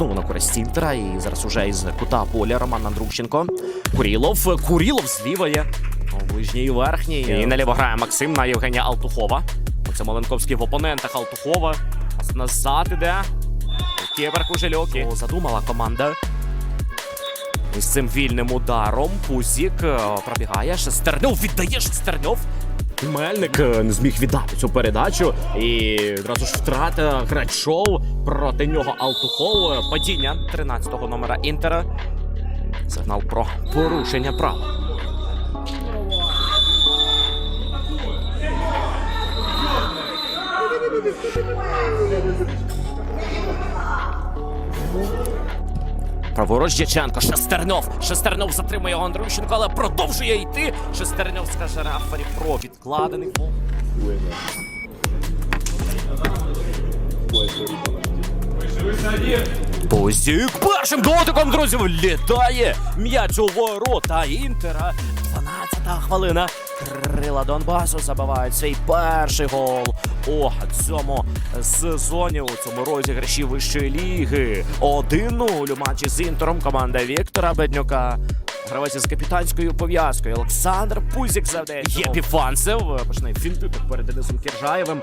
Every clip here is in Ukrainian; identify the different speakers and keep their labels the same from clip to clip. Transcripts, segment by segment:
Speaker 1: знову на користь Інтера. І зараз уже із кута поля Роман Андрущенко. Курілов. Курілов зліва є. У ближній і верхній. І наліво грає Максим на Євгенія Алтухова. Оце Маленковський в опонентах Алтухова. Назад іде. Кіпер Кужельок. Задумала команда. І з цим вільним ударом Пузік е, пробігає. Шестерньов віддає Шестерньов. Мельник е, не зміг віддати цю передачу. І одразу ж втрата Грачов проти нього Алтухов. Падіння 13-го номера Інтера. Сигнал про порушення права. Праворуч Дяченко, Шестернов. Шестернов затримує його Андрющенко, але продовжує йти. Шестернов скаже Рафарі про відкладений. Позік першим дотиком, друзі, влітає м'яч у ворота Інтера. 12-та хвилина. Крила Донбасу забивають свій перший гол у цьому сезоні, у цьому розіграші вищої ліги. 1-0 у матчі з Інтером команда Віктора Беднюка. Гравець із капітанською пов'язкою Олександр Пузік завдає. Є Піфанцев. Починає фінтити перед Денисом Кіржаєвим.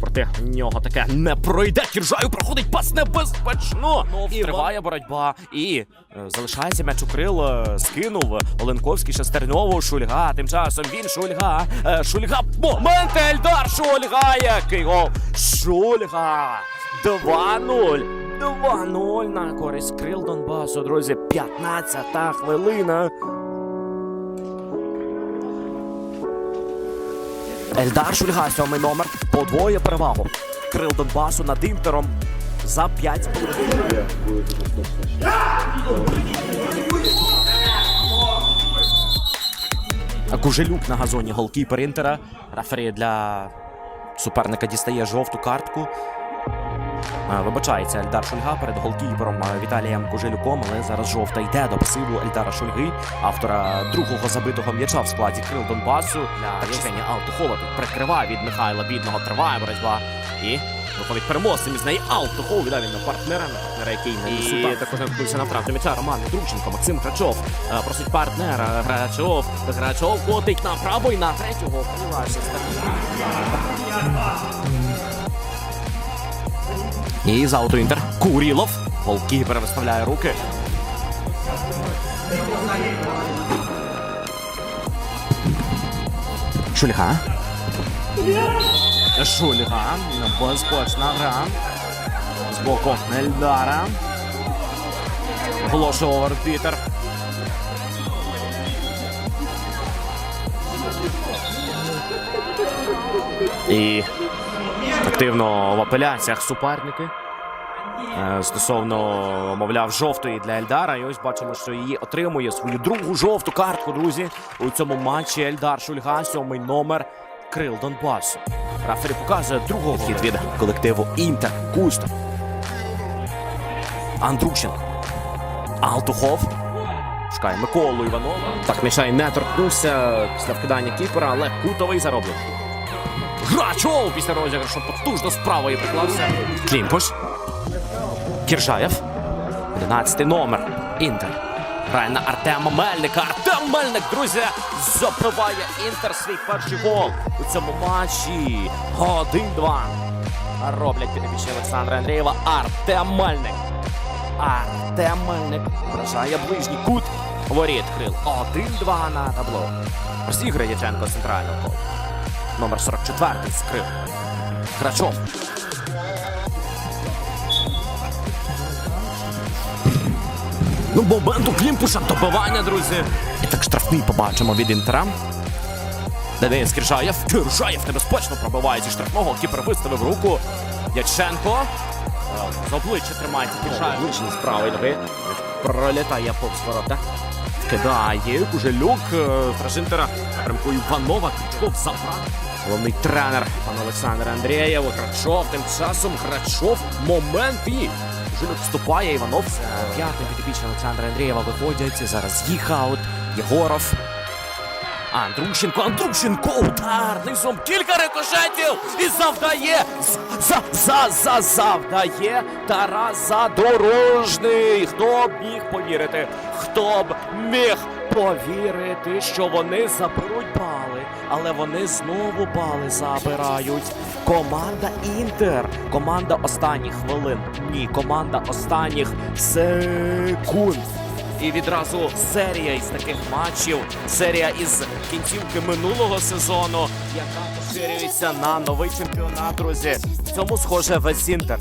Speaker 1: Проти нього таке не пройде. Кіржаю проходить пас небезпечно. І триває боротьба. І е, залишається м'яч у крил. е, Скинув Оленковський Шестерньову. Шульга. Тим часом він Шульга. Е, Шульга. Момент Ельдар Шульга. Який гол. Шульга. 2-0. 2-0 на користь крил Донбасу, друзі. 15-та хвилина. Ельдар Шульга, сьомий номер, подвоє перевагу. Крил Донбасу над Інтером за 5 хвилин. Кужелюк на газоні голкіпер Інтера. Рафері для суперника дістає жовту картку. Вибачається Ельдар Шульга перед голкіпером е, Віталієм Кужелюком, але зараз жовта йде до пасиву Ельдара Шульги, автора другого забитого м'яча в складі крил Донбасу. Для Євгенія Алтухова тут прикриває від Михайла Бідного. Триває боротьба. І виходить переможцем із неї Алтухов віддав він на партнера, на партнера, який на І також наткнувся на втрату м'яча Роман Друченко, Максим Грачов. е, Просить партнера Грачов. Грачов котить направо і на третього. І за Інтер. Курілов. Голкіпер виставляє руки. Шульга. Шульга. Безпечна гра. З боку Ельдара. Волошов арбітер. І активно в апеляціях суперники. Е, Стосовно, мовляв, жовтої для Ельдара. І ось бачимо, що її отримує свою другу жовту картку, друзі. У цьому матчі Ельдар Шульга, сьомий номер Крил Донбасу. Рафері показує другого хід від колективу Інтер Кустов. Андрущенко. Алтухов. Шукає Миколу Іванова. Так, Мішай не торкнувся після вкидання кіпера, але кутовий зароблений. Грачов після розіграшу потужно з правої приклався. Клімпуш. Кіржаєв. 11 номер. Інтер. Грає на Артема Мельника. Артем Мельник, друзі, забиває Інтер свій перший гол у цьому матчі. 1-2. Роблять підопічні Олександра Андрієва. Артем Мельник. Артем Мельник вражає ближній кут. Воріт крил. 1-2 на табло. Розіграє Дяченко центрального. Номер 44 скрив. Грачов. Ну, моменту Клімпуша добивання, друзі. І так штрафний побачимо від Інтера. Денис Кіржаєв. Кіржаєв небезпечно пробиває зі штрафного. Кіпер виставив руку. Яченко. Е, За обличчя тримається Кіржаєв. З правої ноги. Пролітає повз ворота. Кидає Кужелюк. е, Страж Інтера. Напрямку Іванова. Крючков забрав. Головний тренер пан Олександр Андрієв. Грачов тим часом. Грачов. Момент і Жилюк вступає, Іванов. П'ятий підопічний Олександра Андрієва виходять. Зараз їх аут. Єгоров. Андрущенко, Андрущенко, удар низом кілька рикошетів і завдає за, за, за, завдає Тарас Задорожний. Хто б міг повірити? Хто б міг повірити, що вони заберуть бали, але вони знову бали забирають. Команда Інтер, команда останніх хвилин. Ні, команда останніх секунд. І відразу серія із таких матчів, серія із кінцівки минулого сезону, яка поширюється на новий чемпіонат, друзі. В цьому схоже весь інтер.